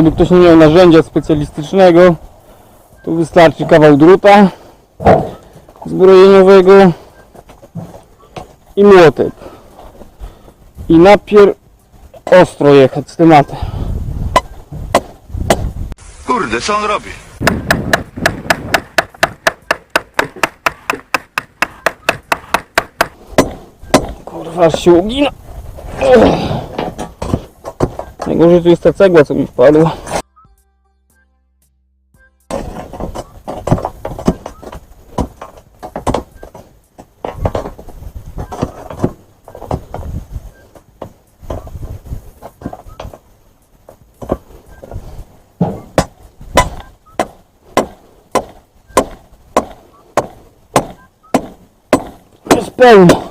Gdyby ktoś nie miał narzędzia specjalistycznego, to wystarczy kawał druta zbrojeniowego i młotek. I napier ostro jechać z tematem. Kurde, co on robi? Kurwa, aż się ugina. Ugh. Najgorzej tu jest ta cegła, co mi wpadła. Jest.